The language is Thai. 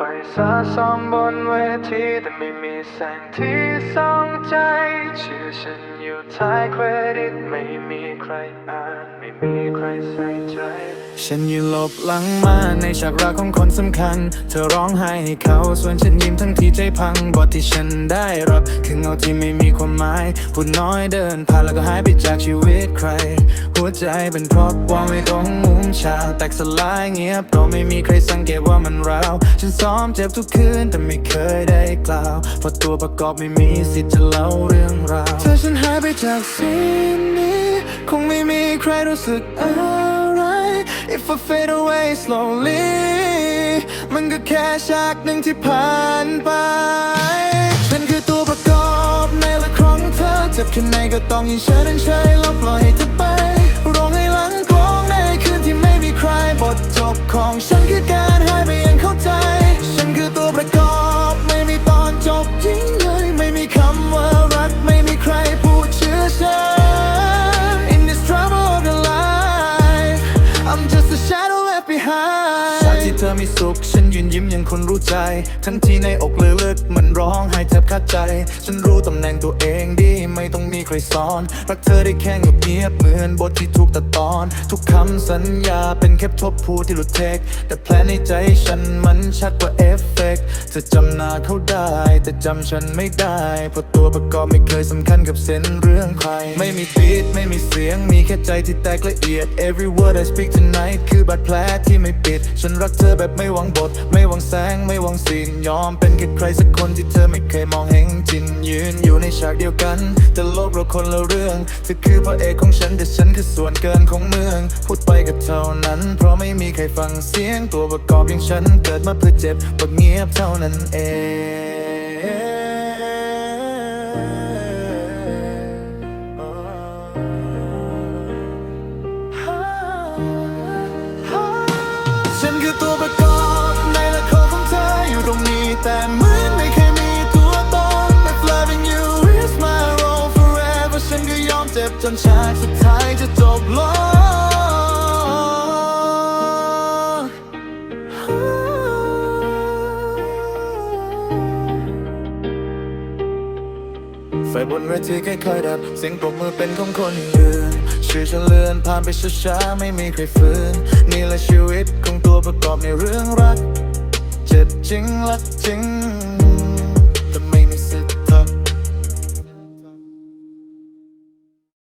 ไฟสาซ้อมบนเวทีแต่ไม่มีแสงที่ส่องใจ ชื่อฉันอยู่ท้ายเครดิตไม่มีใครอ่าน ไม่มีใครใส่ใจ ฉันยืนหลบหลังมาในฉากรักของคนสำคัญ เธอร้องไห้ให้เขา ส่วนฉันยิ้มทั้งที่ใจพัง บทที่ฉันได้รับ คือเงาที่ไม่มีความหมายพูดน้อยเดินผ่านแล้วก็หายไปจากชีวิตใคร หัวใจเป็นพราะวางไว้ตรงมุมฉากแตกสลายเงียบเพราะไม่มีใครสังเกตว่ามันร้าว ฉันซ้อมเจ็บทุกคืนแต่ไม่เคยได้กล่าว เพราะตัวประกอบไม่มีสิทธิ์จะเล่าเรื่องราวถ้าฉันหายไปจากซีนนี้ คงไม่มีใครรู้สึกอ If I fade away slowly มันก็แค่ฉากหนึ่งที่ผ่านไป ฉันคือตัวประกอบในละครของเธอเจ็บแค่ไหนก็ต้องยิ่งเฉยเฉยแล้วปล่อยให้เธอไป left behind ฉากที่เธอมีสุข ฉันยืนยิ้มอย่างคนรู้ใจ ทั้งที่ในอกลึกๆมันร้องไห้แทบขาดใจ ฉันรู้ตำแหน่งตัวเองดีไม่ต้อง ใครสอนรักเธอได้แค่เงียบเหมือนบทที่ถูกตัดตอน ทุกคำสัญญาเป็นแค่ทบพูดที่หลุดเทค แต่แผลในใจฉันมันชัดกว่าเอฟเฟกต์เธอจำหน้าเขาได้ แต่จำฉันไม่ได้ เพราะตัวประกอบไม่เคยสำคัญกับเส้นเรื่องใคร ไม่มีบีทไม่มีเสียง มีแค่ใจที่แตกละเอียด Every word I speak tonight คือบาดแผลที่ไม่ปิด ฉันรักเธอแบบไม่หวังบท ไม่หวังแสง ไม่หวังสิ่งยอมเป็นแค่ใครสักคนที่เธอไม่เคยมองเห็นจริงยืนอยู่ในฉากเดียวกันแต่โลกเราคนละเรื่องเธอคือพระเอกของฉันแต่ฉันคือส่วนเกินของเมือง พูดไปก็เท่านั้น เพราะไม่มีใครฟังเสียงตัวประกอบอย่างฉัน เกิดมาเพื่อเจ็บปวดเงียบเท่านั้นเอง นฉากสุดท้ายจะจบลงไฟบนเวทีค่อยๆดับ เสียงปรบมือเป็นของคนอื่นชื่อฉันเลื่อนผ่านไปช้าๆไม่มีใครฟื้นนี่แหละชีวิตของตัวประกอบในเรื่องรัก เจ็บจริงรักจริง